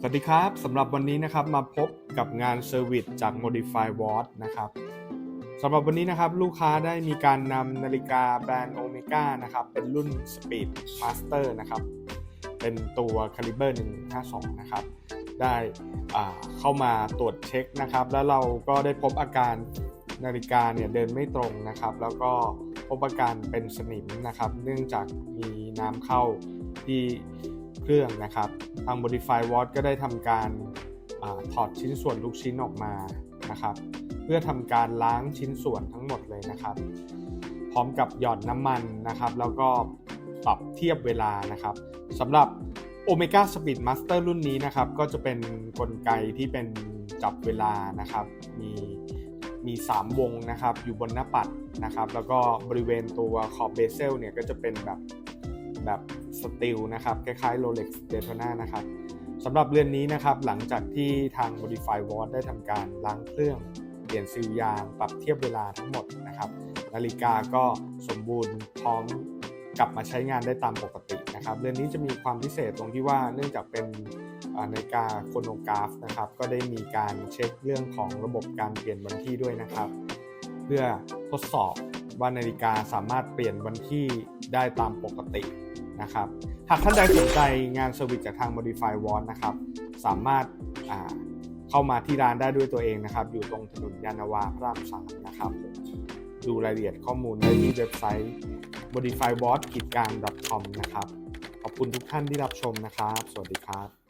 สวัสดีครับสำหรับวันนี้นะครับมาพบกับงานเซอร์วิสจาก Modify Watch นะครับสำหรับวันนี้นะครับลูกค้าได้มีการนำนาฬิกาแบรนด์ Omega นะครับเป็นรุ่น Speed Master นะครับเป็นตัว Caliber 152 นะครับ ได้เข้ามาตรวจเช็คนะครับ แล้วเราก็ได้พบอาการนาฬิกาเนี่ยเดินไม่ตรงนะครับ แล้วก็พบอาการเป็นสนิมนะครับ เนื่องจากมีน้ำเข้าที่ เครื่องนะครับ ทาง Modify Watch ก็ได้ทำการอถอดชิ้นส่วนทุกชิ้นออกมานะครับ เพื่อทำการล้างชิ้นส่วนทั้งหมดเลยนะครับ พร้อมกับหยอดน้ำมันนะครับ แล้วก็ปรับเทียบเวลานะครับสำหรับ Omega Speed Master รุ่นนี้นะครับ ก็จะเป็นนกลไกที่เป็นจับเวลานะครับ มีมี 3 วงนะครับ อยู่บนหน้าปัดนะครับ แล้วก็บริเวณตัวขอบเบเซลเนี่ยก็จะเป็นแบบ แบบสตีลนะครับคล้ายๆ Rolex Daytona นะครับสำหรับเรือนนี้นะครับหลังจากที่ทาง Modify Watch ได้ทำการล้างเครื่องเปลี่ยนซีลยางปรับเทียบเวลาทั้งหมดนะครับนาฬิกาก็สมบูรณ์พร้อมกลับมาใช้งานได้ตามปกตินะครับเรือนนี้จะมีความพิเศษตรงที่ว่าเนื่องจากเป็นนาฬิกาโคโนกราฟนะครับก็ได้มีการเช็คเรื่องของระบบการเปลี่ยนวันที่ด้วยนะครับ เพื่อทดสอบว่านาฬิกาสามารถเปลี่ยนวันที่ได้ตามปกติ นะครับ หากท่านใดสนใจงานเซอร์วิสจากทาง Modify w a t นะครับ สามารถาเข้ามาที่ร้านได้ด้วยตัวเองนะครับ อยู่ตรงถนนยานาวาพระรามสามนะครับ ดูรายละเอียดข้อมูลได้ที่เว็บไซต์ modifywatch กิจการ .com นะครับ ขอบคุณทุกท่านที่รับชมนะครับ สวัสดีครับ